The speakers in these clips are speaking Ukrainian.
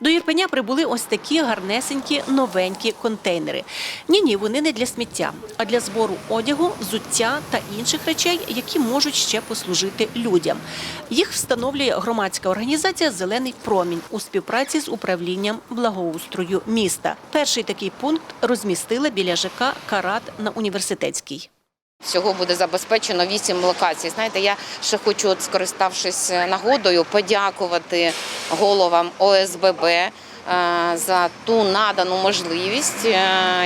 До Ірпеня прибули ось такі гарнесенькі новенькі контейнери. Ні, ні, вони не для сміття, а для збору одягу, взуття та інших речей, які можуть ще послужити людям. Їх встановлює громадська організація Зелений промінь у співпраці з управлінням благоустрою міста. Перший такий пункт розмістили біля ЖК Карат на університетській. Всього буде забезпечено вісім локацій. Знаєте, я ще хочу, от, скориставшись нагодою, подякувати головам ОСББ е, за ту надану можливість, е,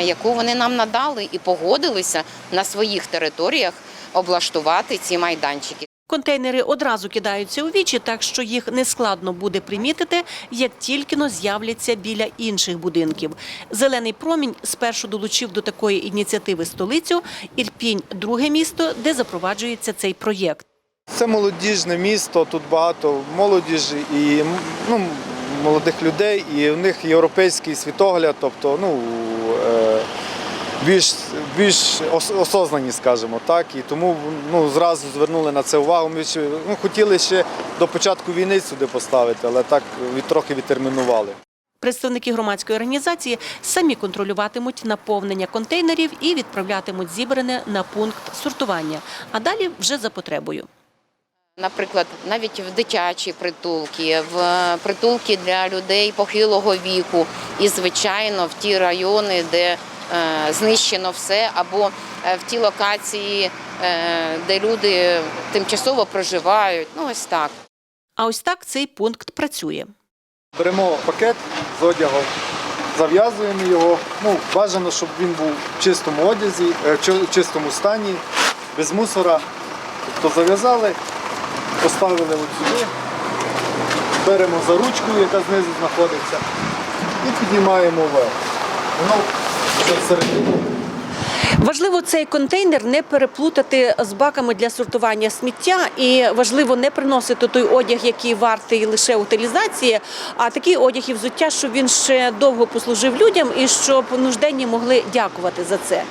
яку вони нам надали, і погодилися на своїх територіях облаштувати ці майданчики. Контейнери одразу кидаються у вічі, так що їх нескладно буде примітити, як тільки но з'являться біля інших будинків. Зелений промінь спершу долучив до такої ініціативи столицю Ірпінь, друге місто, де запроваджується цей проєкт. Це молодіжне місто, тут багато молодіжі і ну, молодих людей, і в них європейський світогляд, тобто ну, е, більш, більш осознані, скажімо так. І тому ну, зразу звернули на це увагу. Ми ще, ну, хотіли ще до початку війни сюди поставити, але так від, трохи відтермінували. Представники громадської організації самі контролюватимуть наповнення контейнерів і відправлятимуть зібране на пункт сортування, а далі вже за потребою. Наприклад, навіть в дитячі притулки, в притулки для людей похилого віку, і звичайно в ті райони, де знищено все, або е, в ті локації, е, де люди тимчасово проживають. Ну ось так. А ось так цей пункт працює. Беремо пакет з одягом, зав'язуємо його. Ну, бажано, щоб він був в чистому одязі, е, в чистому стані, без мусора. Тобто зав'язали, поставили от сюди, беремо за ручку, яка знизу знаходиться, і піднімаємо вверх. Воно. Важливо цей контейнер не переплутати з баками для сортування сміття, і важливо не приносити той одяг, який вартий лише утилізації, а такий одяг і взуття, щоб він ще довго послужив людям і щоб нужденні могли дякувати за це.